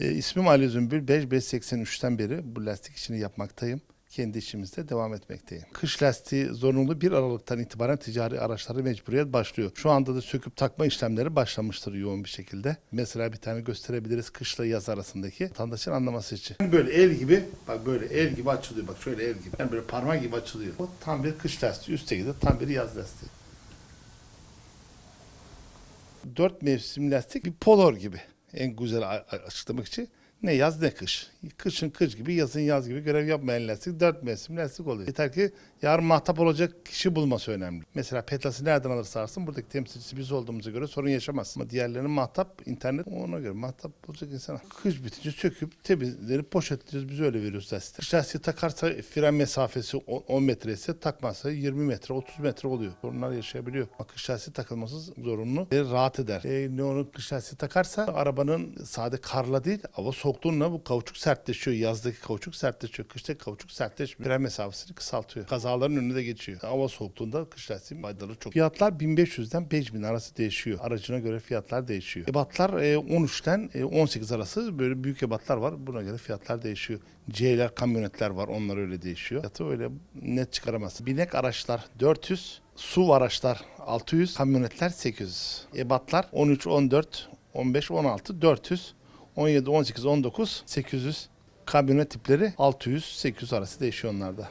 E, ismim Ali Zümbül. 5583'ten beri bu lastik işini yapmaktayım. Kendi işimizde devam etmekteyim. Kış lastiği zorunlu 1 Aralık'tan itibaren ticari araçlara mecburiyet başlıyor. Şu anda da söküp takma işlemleri başlamıştır yoğun bir şekilde. Mesela bir tane gösterebiliriz kışla yaz arasındaki vatandaşın anlaması için. Böyle el gibi bak böyle el gibi açılıyor bak şöyle el gibi. Yani böyle parmak gibi açılıyor. O tam bir kış lastiği üstteki de tam bir yaz lastiği. Dört mevsim lastik bir polor gibi. En güzel açıklamak için. Ne yaz ne kış. Kışın kış gibi, yazın yaz gibi görev yapmayan lastik dört mevsim lastik oluyor. Yeter ki yarın mahtap olacak kişi bulması önemli. Mesela Petlas'ı nereden alırsa alsın buradaki temsilcisi biz olduğumuza göre sorun yaşamaz. Ama diğerlerinin mahtap internet ona göre mahtap bulacak insan. Kış bitince söküp temizlenip poşetliyoruz biz öyle veriyoruz lastiği. Kış lastiği takarsa fren mesafesi 10 10 metre ise takmazsa 20 metre 30 metre oluyor. Sorunlar yaşayabiliyor. Ama kış lastiği takılması zorunlu ve rahat eder. E, ne onu kış lastiği takarsa arabanın sade karla değil hava soğukluğunda bu kauçuk sertleşiyor. Yazdaki kauçuk sertleşiyor. Kıştaki kauçuk sertleşmiyor. Fren mesafesini kısaltıyor. Kazaların önüne de geçiyor. Hava soğukluğunda kış lastiği faydaları çok. Fiyatlar 1500'den 5000 arası değişiyor. Aracına göre fiyatlar değişiyor. Ebatlar e, 13'ten e, 18 arası böyle büyük ebatlar var. Buna göre fiyatlar değişiyor. C'ler kamyonetler var. Onlar öyle değişiyor. Fiyatı öyle net çıkaramazsın. Binek araçlar 400, SUV araçlar 600, kamyonetler 800. Ebatlar 13, 14, 15, 16, 400, 17, 18, 19, 800. Kamyonet tipleri 600, 800 arası değişiyor onlarda.